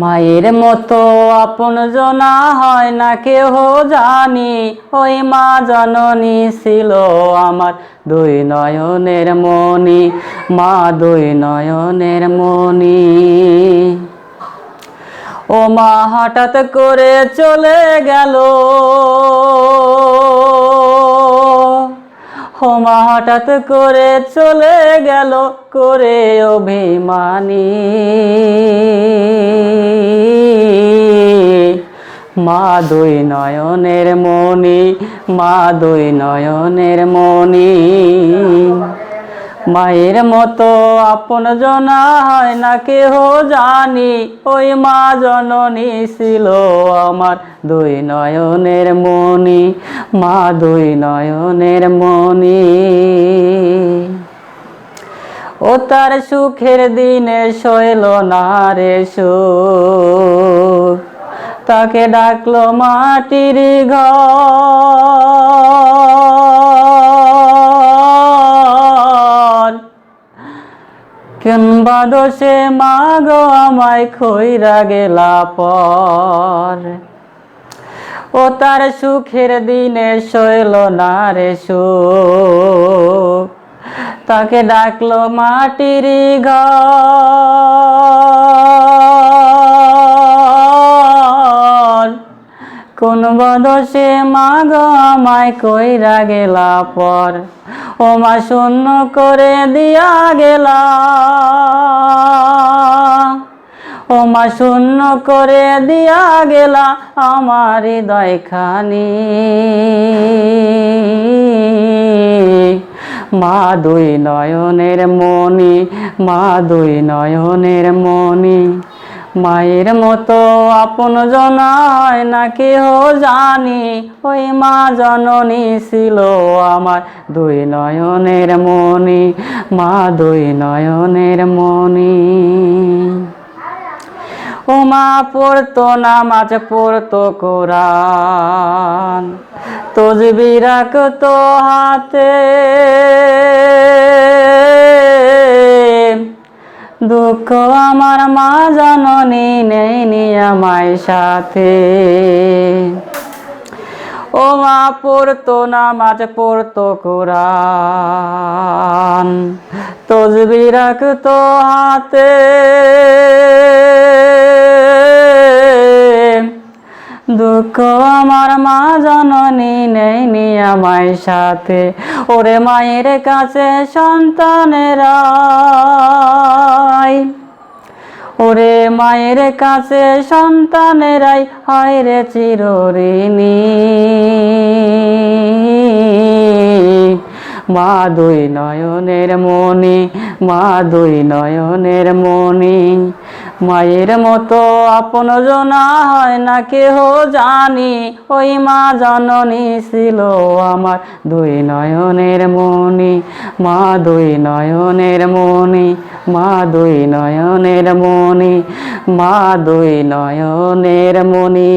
মায়ের মতো আপন জনা হয় না কেহ জানি। ওই মা জননী ছিল আমার দুই নয়নের মনি মা দুই নয়নের মনি ও মা হঠাৎ করে চলে গেল। ও মা হঠাৎ করে চলে গেল, করে অভিমানী। মা দুই নয়নের মনি মা দুই নয়নের মনি মায়ের মতো আপন জনা হয় না কেহ জানি। ওই মা জননী ছিল আমার দুই নয়নের মনি মা দুই নয়নের মনি ও তার সুখের দিনে শৈল না রে সুখ তাকে ডাকলো মাটির ঘর। দোষে মাগো আমায় খইরা গেলা পর। ও তার সুখের দিনে শৈল না রে সুখ। তাকে ডাকলো মাটির ঘর। কোন বদসে মাগ আমায় কইরা গেলা পর। ও মা শূন্য করে দিয়া গেলা। ও মা শূন্য করে দিয়া গেলা আমার হৃদয় খানি। মা দুই নয়নের মনি মা দুই নয়নের মনি মায়ের মতো আপন জনা হয় না কেহ জানি। ওই মা জননী ছিল আমার দুই নয়নের মনি মা দুই নয়নের মনি ও মা, পড়তো নামাজ, পড়তো কোরআন। তজবি রাখতো হাতে। দুঃখ আমার মা জননী নেই নিয়ামায় সাথে। ও মা, পড়তো না নামাজ, পড়তো কোরআন। তজবি রাখতো হাতে। দুঃখ আমার মা জননী নেই নিয়ামায় সাথে। ওরে মায়ের কাছে সন্তানেরাই ওরে মায়ের কাছে সন্তানেরাই হয় রে চিরঋণী। মা দুই নয়নের মনি মা দুই নয়নের মনি মায়ের মতো আপন জনা হয় না কেহ জানি। ওই মা জননী ছিল আমার দুই নয়নের মনি মা দুই নয়নের মনি মা দুই নয়নের মনি মা দুই নয়নের মনি